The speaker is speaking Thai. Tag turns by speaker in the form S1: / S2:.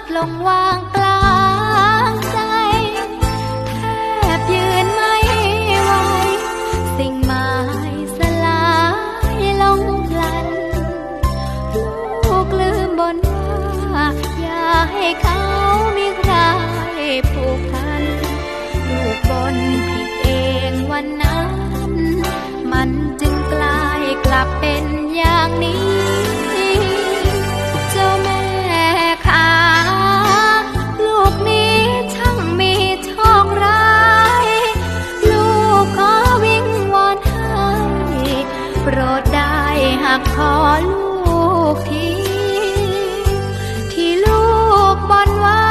S1: ดลงวางกลางใจ แทบยืนไม่ไหว สิ่งหมายสลายลงพลัน ลูกลืมบนว่า อย่าให้เขามีใครผูกพัน ลูกบนผิดเองวันนั้น มันจึงกลายกลับเป็นากขอลูกที ที่ลูกบนว่า